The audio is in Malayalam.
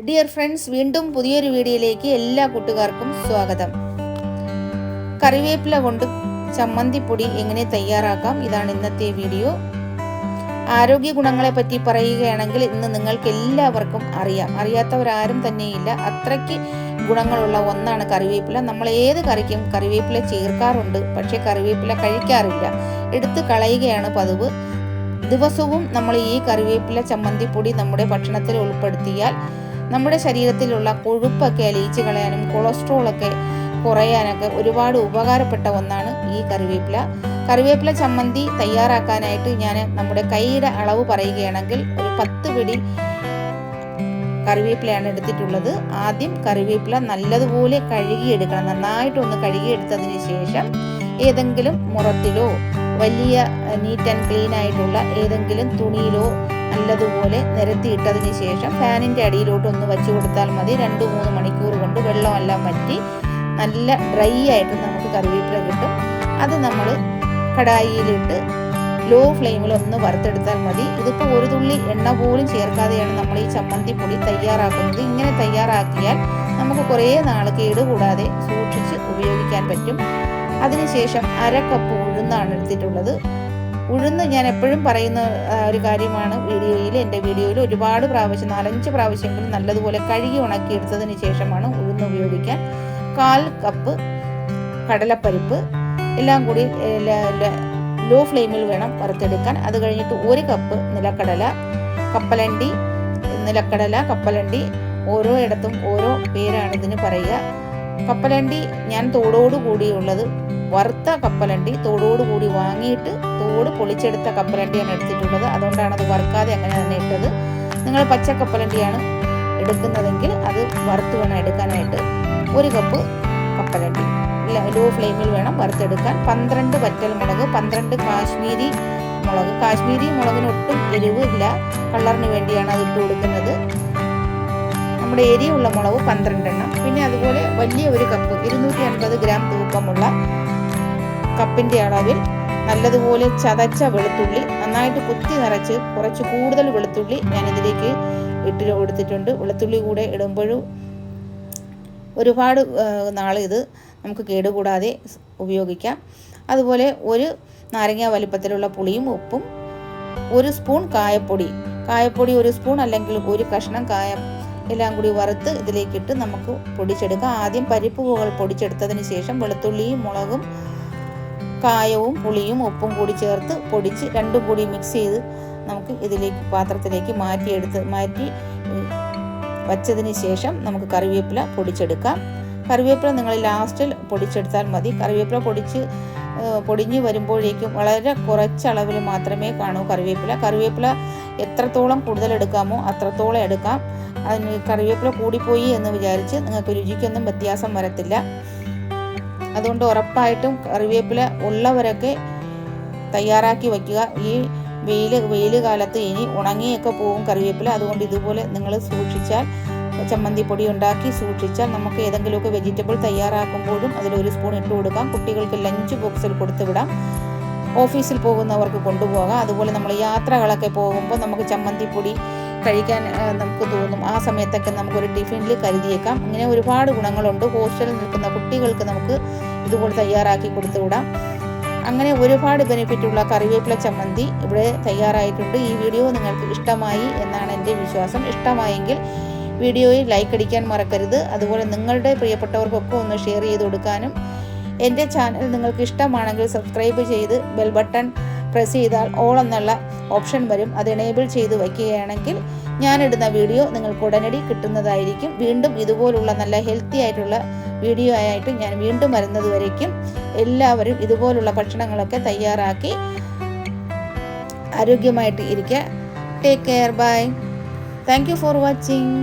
ഡിയർ ഫ്രണ്ട്സ് വീണ്ടും പുതിയൊരു വീഡിയോയിലേക്ക് എല്ലാ കൂട്ടുകാർക്കും സ്വാഗതം. കറിവേപ്പില കൊണ്ട് ചമ്മന്തിപ്പൊടി എങ്ങനെ തയ്യാറാക്കാം? ഇതാണ് ഇന്നത്തെ വീഡിയോ. ആരോഗ്യ ഗുണങ്ങളെ പറ്റി പറയുകയാണെങ്കിൽ ഇന്ന് നിങ്ങൾക്ക് എല്ലാവർക്കും അറിയാം. അറിയാത്തവരാരും തന്നെയില്ല. അത്രയ്ക്ക് ഗുണങ്ങളുള്ള ഒന്നാണ് കറിവേപ്പില. നമ്മൾ ഏത് കറിക്കും കറിവേപ്പില ചേർക്കാറുണ്ട്. പക്ഷേ കറിവേപ്പില കഴിക്കാറില്ല. എടുത്ത് കളയുകയാണ് പതിവ്. ദിവസവും നമ്മൾ ഈ കറിവേപ്പില ചമ്മന്തിപ്പൊടി നമ്മുടെ ഭക്ഷണത്തിൽ ഉൾപ്പെടുത്തിയാൽ നമ്മുടെ ശരീരത്തിലുള്ള കൊഴുപ്പൊക്കെ അലിയിച്ച് കളയാനും കൊളസ്ട്രോളൊക്കെ കുറയാനൊക്കെ ഒരുപാട് ഉപകാരപ്പെട്ട ഒന്നാണ് ഈ കറിവേപ്പില. കറിവേപ്പില ചമ്മന്തി തയ്യാറാക്കാനായിട്ട് ഞാൻ നമ്മുടെ കൈയുടെ അളവ് പറയുകയാണെങ്കിൽ ഒരു പത്ത് പിടി കറിവേപ്പിലയാണ് എടുത്തിട്ടുള്ളത്. ആദ്യം കറിവേപ്പില നല്ലതുപോലെ കഴുകിയെടുക്കണം. നന്നായിട്ടൊന്ന് കഴുകിയെടുത്തതിന് ശേഷം ഏതെങ്കിലും മുറത്തിലോ വലിയ നീറ്റ് ആൻഡ് ക്ലീൻ ആയിട്ടുള്ള ഏതെങ്കിലും തുണിയിലോ നല്ലതുപോലെ നിരത്തിയിട്ടതിന് ശേഷം ഫാനിന്റെ അടിയിലോട്ട് ഒന്ന് വെച്ച് കൊടുത്താൽ മതി. രണ്ട് മൂന്ന് മണിക്കൂർ കൊണ്ട് വെള്ളമെല്ലാം വറ്റി നല്ല ഡ്രൈ ആയിട്ട് നമുക്ക് കറിവേപ്പില കിട്ടും. അത് നമ്മൾ കടായിയിലിട്ട് ലോ ഫ്ലെയിമിൽ ഒന്ന് വറുത്തെടുത്താൽ മതി. ഇതിപ്പോൾ ഒരു തുള്ളി എണ്ണ പോലും ചേർക്കാതെയാണ് നമ്മൾ ഈ ചമ്മന്തി പൊടി തയ്യാറാക്കുന്നത്. ഇങ്ങനെ തയ്യാറാക്കിയാൽ നമുക്ക് കുറേ നാൾ കേടുകൂടാതെ സൂക്ഷിച്ച് ഉപയോഗിക്കാൻ പറ്റും. അതിനുശേഷം അര കപ്പ് ഉഴുന്നാണ് എടുത്തിട്ടുള്ളത്. ഉഴുന്ന് ഞാൻ എപ്പോഴും പറയുന്ന ഒരു കാര്യമാണ്. വീഡിയോയിൽ എന്റെ വീഡിയോയിൽ ഒരുപാട് പ്രാവശ്യം നാലഞ്ച് പ്രാവശ്യമെങ്കിലും നല്ലതുപോലെ കഴുകി ഉണക്കിയെടുത്തതിന് ശേഷമാണ് ഉഴുന്ന് ഉപയോഗിക്കാൻ. കാൽ കപ്പ് കടലപ്പരിപ്പ് എല്ലാം കൂടി ലോ ഫ്ലെയിമിൽ വേണം വറുത്തെടുക്കാൻ. അത് കഴിഞ്ഞിട്ട് ഒരു കപ്പ് നിലക്കടല കപ്പലണ്ടി നിലക്കടല കപ്പലണ്ടി ഓരോ ഇടത്തും ഓരോ പേരാണ് ഇതിന് പറയുക. കപ്പലണ്ടി ഞാൻ തോടോടു കൂടിയുള്ളത്. വറുത്ത കപ്പലണ്ടി തോടോടുകൂടി വാങ്ങിയിട്ട് തോട് പൊളിച്ചെടുത്ത കപ്പലണ്ടിയാണ് എടുത്തിട്ടുള്ളത്. അതുകൊണ്ടാണ് അത് വറുക്കാതെ അങ്ങനെ തന്നെ ഇട്ടത്. നിങ്ങൾ പച്ച കപ്പലണ്ടിയാണ് എടുക്കുന്നതെങ്കിൽ അത് വറുത്ത് വേണം എടുക്കാനായിട്ട്. ഒരു കപ്പ് കപ്പലണ്ടി. ലോ ഫ്ലെയിമിൽ വേണം വറുത്തെടുക്കാൻ. പന്ത്രണ്ട് വറ്റൽ മുളക് പന്ത്രണ്ട് കാശ്മീരി മുളക്. കാശ്മീരി മുളകിന് ഒട്ടും എരിവ് ഇല്ല. കളറിന് വേണ്ടിയാണ് അത് ഇട്ട് കൊടുക്കുന്നത്. നമ്മുടെ എരിയുള്ള മുളക് പന്ത്രണ്ടെണ്ണം. പിന്നെ അതുപോലെ വലിയ ഒരു കപ്പ് ഇരുന്നൂറ്റി അൻപത് ഗ്രാം തൂക്കമുള്ള കപ്പിന്റെ അളവിൽ നല്ലതുപോലെ ചതച്ച വെളുത്തുള്ളി നന്നായിട്ട് കുത്തി നിറച്ച് കുറച്ച് കൂടുതൽ വെളുത്തുള്ളി ഞാൻ ഇതിലേക്ക് ഇട്ട് കൊടുത്തിട്ടുണ്ട്. വെളുത്തുള്ളി കൂടെ ഇടുമ്പോഴും ഒരുപാട് നാൾ ഇത് നമുക്ക് കേടുകൂടാതെ ഉപയോഗിക്കാം. അതുപോലെ ഒരു നാരങ്ങ വലിപ്പത്തിലുള്ള പുളിയും ഉപ്പും ഒരു സ്പൂൺ കായപ്പൊടി. കായപ്പൊടി ഒരു സ്പൂൺ അല്ലെങ്കിൽ ഒരു കഷ്ണം കായം എല്ലാം കൂടി വറുത്ത് ഇതിലേക്കിട്ട് നമുക്ക് പൊടിച്ചെടുക്കാം. ആദ്യം പരിപ്പ് പൂകൾ പൊടിച്ചെടുത്തതിന് ശേഷം വെളുത്തുള്ളിയും മുളകും കായവും പുളിയും ഉപ്പും കൂടി ചേർത്ത് പൊടിച്ച് രണ്ടും കൂടി മിക്സ് ചെയ്ത് നമുക്ക് ഇതിലേക്ക് പാത്രത്തിലേക്ക് മാറ്റിയെടുത്ത് മാറ്റി വച്ചതിന് ശേഷം നമുക്ക് കറിവേപ്പില പൊടിച്ചെടുക്കാം. കറിവേപ്പില നിങ്ങൾ ലാസ്റ്റിൽ പൊടിച്ചെടുത്താൽ മതി. കറിവേപ്പില പൊടിച്ച് പൊടിഞ്ഞ് വരുമ്പോഴേക്കും വളരെ കുറച്ചളവിൽ മാത്രമേ കാണൂ കറിവേപ്പില. കറിവേപ്പില എത്രത്തോളം കൂടുതൽ എടുക്കാമോ അത്രത്തോളം എടുക്കാം. അതിന് കറിവേപ്പില കൂടിപ്പോയി എന്ന് വിചാരിച്ച് നിങ്ങൾക്ക് രുചിക്കൊന്നും വ്യത്യാസം വരത്തില്ല. അതുകൊണ്ട് ഉറപ്പായിട്ടും കറിവേപ്പില ഉള്ളവരൊക്കെ തയ്യാറാക്കി വയ്ക്കുക. ഈ വെയിൽ വെയിൽ കാലത്ത് ഇനി ഉണങ്ങിയൊക്കെ പോകും കറിവേപ്പില. അതുകൊണ്ട് ഇതുപോലെ നിങ്ങൾ സൂക്ഷിച്ചാൽ ചമ്മന്തി പൊടി ഉണ്ടാക്കി സൂക്ഷിച്ചാൽ നമുക്ക് ഏതെങ്കിലുമൊക്കെ വെജിറ്റബിൾ തയ്യാറാക്കുമ്പോഴും അതിലൊരു സ്പൂൺ ഇട്ട് കൊടുക്കാം. കുട്ടികൾക്ക് ലഞ്ച് ബോക്സിൽ കൊടുത്തുവിടാം ഓഫീസിൽ പോകുന്നവർക്ക് കൊണ്ടുപോകാം. അതുപോലെ നമ്മൾ യാത്രകളൊക്കെ പോകുമ്പോൾ നമുക്ക് ചമ്മന്തിപ്പൊടി കഴിക്കാൻ നമുക്ക് തോന്നും. ആ സമയത്തൊക്കെ നമുക്കൊരു ടിഫിനിൽ കരുതിയേക്കാം. ഇങ്ങനെ ഒരുപാട് ഗുണങ്ങളുണ്ട്. ഹോസ്റ്റലിൽ നിൽക്കുന്ന കുട്ടികൾക്ക് നമുക്ക് ഇതുപോലെ തയ്യാറാക്കി കൊടുത്തുവിടാം അങ്ങനെ ഒരുപാട് ബെനിഫിറ്റുള്ള കറിവേപ്പില ചമ്മന്തി ഇവിടെ തയ്യാറായിട്ടുണ്ട്. ഈ വീഡിയോ നിങ്ങൾക്ക് ഇഷ്ടമായി എന്നാണ് എന്റെ വിശ്വാസം. ഇഷ്ടമായെങ്കിൽ വീഡിയോയിൽ ലൈക്ക് അടിക്കാൻ മറക്കരുത്. അതുപോലെ നിങ്ങളുടെ പ്രിയപ്പെട്ടവർക്കൊക്കെ ഒന്ന് ഷെയർ ചെയ്ത് കൊടുക്കാനും. എന്റെ ചാനൽ നിങ്ങൾക്ക് ഇഷ്ടമാണെങ്കിൽ സബ്സ്ക്രൈബ് ചെയ്ത് ബെൽ ബട്ടൺ പ്രസ് ചെയ്താൽ ഓൾ എന്നുള്ള ഓപ്ഷൻ വരും. അത് എനേബിൾ ചെയ്ത് വയ്ക്കുകയാണെങ്കിൽ ഞാനിടുന്ന വീഡിയോ നിങ്ങൾക്ക് ഉടനടി കിട്ടുന്നതായിരിക്കും. വീണ്ടും ഇതുപോലുള്ള നല്ല ഹെൽത്തി ആയിട്ടുള്ള വീഡിയോ ആയിട്ട് ഞാൻ വീണ്ടും വരുന്നത് വരയ്ക്കും. എല്ലാവരും ഇതുപോലുള്ള ഭക്ഷണങ്ങളൊക്കെ തയ്യാറാക്കി ആരോഗ്യമായിട്ട് ഇരിക്കുക. Take care bye thank you for watching